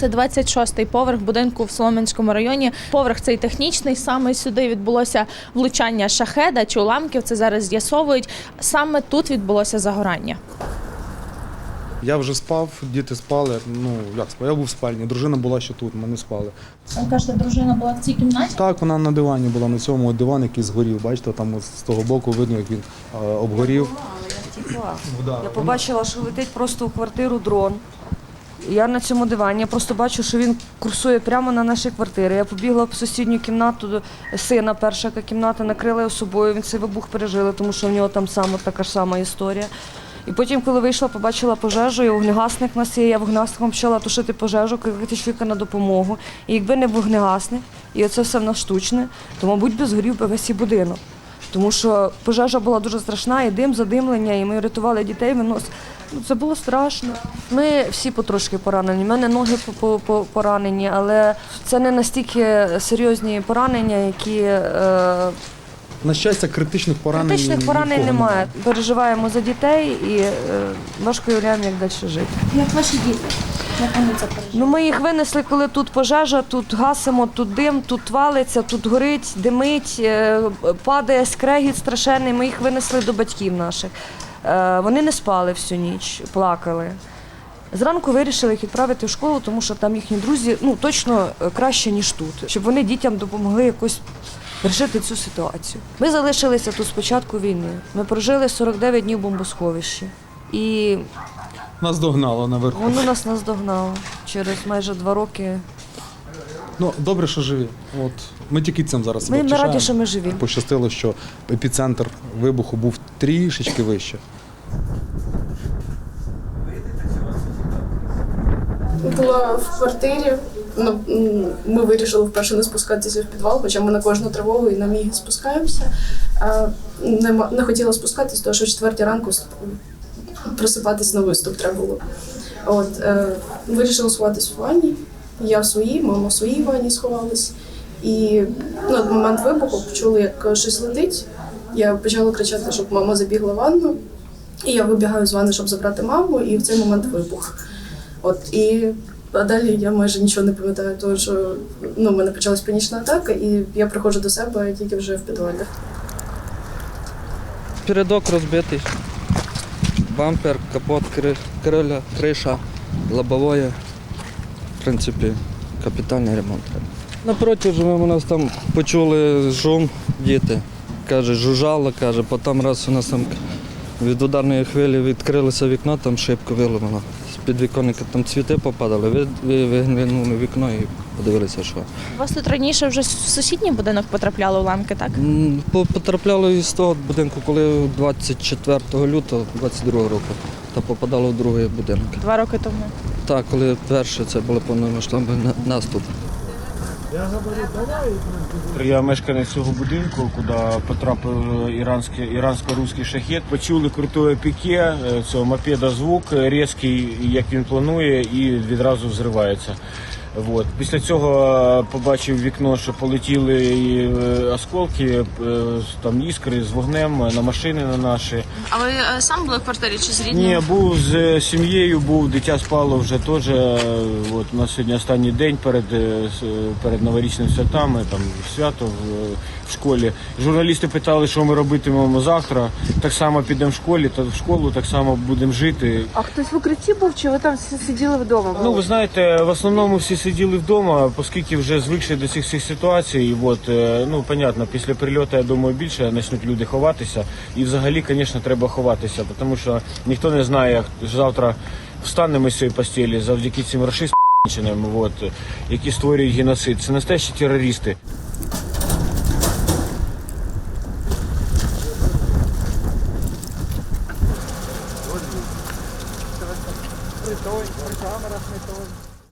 Це 26-й поверх будинку в Солом'янському районі. Поверх цей технічний. Саме сюди відбулося влучання шахеда чи уламків. Це зараз з'ясовують. Саме тут відбулося загорання. Я вже спав, діти спали. Ну як спав? Я був в спальні. Дружина була ще тут, ми не спали. Ви кажете, дружина була в цій кімнаті? Так, вона на дивані була на цьому от диван, який згорів. Бачите, там з того боку видно, як він е, обгорів. Я побачила, що летить просто у квартиру дрон. Я на цьому дивані, я просто бачу, що він курсує прямо на наші квартири. Я побігла в сусідню кімнату до сина, перша кімната, накрила його собою. Він цей вибух пережили, тому що в нього там саме така ж сама історія. І потім, коли вийшла, побачила пожежу, і вогнегасник нас є. Я вогнегасником почала тушити пожежу, кликати чоловіка на допомогу. І якби не вогнегасник, і оце все в нас штучне, то, мабуть, би згорів би весь і будинок. Тому що пожежа була дуже страшна, і дим, задимлення, і ми рятували дітей. Винос... Це було страшно. Ми всі потрошки поранені. У мене ноги по- по- по- поранені, але це не настільки серйозні поранення, які е, На щастя, критичних поранень. критичних поранень немає. Переживаємо за дітей і е, важко уявляємо, як далі жити. Як ваші діти? Як вони це пережили? Ну, ми їх винесли, коли тут пожежа, тут гасимо, тут дим, тут валиться, тут горить, димить, е, падає скрегіт страшенний. Ми їх винесли до батьків наших. Е, Вони не спали всю ніч, плакали. Зранку вирішили їх відправити в школу, тому що там їхні друзі ну, точно краще, ніж тут, щоб вони дітям допомогли якось вирішити цю ситуацію. Ми залишилися тут з початку війни. Ми прожили 49 днів в бомбосховищі. І Нас догнало наверху. Воно нас наздогнало через майже два роки. Ну добре, що живі. От ми тільки цим зараз Ми, ми втішаємо. раді, що ми живі. Пощастило, що епіцентр вибуху був трішечки вище. була в квартирі. Ну, ми вирішили вперше не спускатися в підвал, хоча ми на кожну тривогу і на міги спускаємося. Не, хотіла спускатись, тому що в четвертій ранку просипатись на виступ треба було. От, е, вирішила сховатись в ванні. Я в своїй, мама в своїй ванні сховалась. І ну, в момент вибуху почули, як щось летить. Я почала кричати, щоб мама забігла в ванну. І я вибігаю з ванни, щоб забрати маму, і в цей момент вибух. От і а далі я майже нічого не пам'ятаю, тому що ну, в мене почалась панічна атака, і я приходжу до себе тільки вже в підвалі. Передок розбитий, бампер, капот, кри- криля, криша, лобовое. В принципі, капітальний ремонт. Напроти живемо, у нас там почули шум, діти. Каже, жужжало, каже, потім раз у нас там від ударної хвилі відкрилося вікно, там шибко виломило. З підвіконника там цвіти попадали, ви, ви, виглянули вікно і подивилися, що. У вас тут раніше вже в сусідній будинок потрапляли уламки, так? М, по- Потрапляли із того будинку, коли 24 лютого 22 року, та попадало в другий будинок. Два роки тому. Так, коли перше це було повномасштабний на- наступ. Я мешканець цього будинку, куди потрапив іранський, ірансько-руський шахет. Почули крутое піке, е, цього мопеда звук е, різкий, як він планує, і відразу взривається. От. Після цього е, побачив вікно, що полетіли і, е, осколки, е, там іскри з вогнем на машини на наші. А ви сам були в квартирі чи з Ні, був з сім'єю, був дитя спало вже теж. От у нас сьогодні останній день перед, перед новорічними святами, там свято в, в школі. Журналісти питали, що ми робитимемо завтра. Так само підемо в школі, та в школу так само будемо жити. А хтось в укритті був, чи ви там сиділи вдома? Ну, ви знаєте, в основному всі сиділи вдома, оскільки вже звикші до цих всіх ситуацій. І от, е, ну, понятно, після прильоту, я думаю, більше почнуть люди ховатися. І взагалі, звісно, треба ховатися, тому що ніхто не знає, як завтра встанемо з цієї постелі завдяки цим рашистам, от, які створюють геноцид. Це настоящі терористи.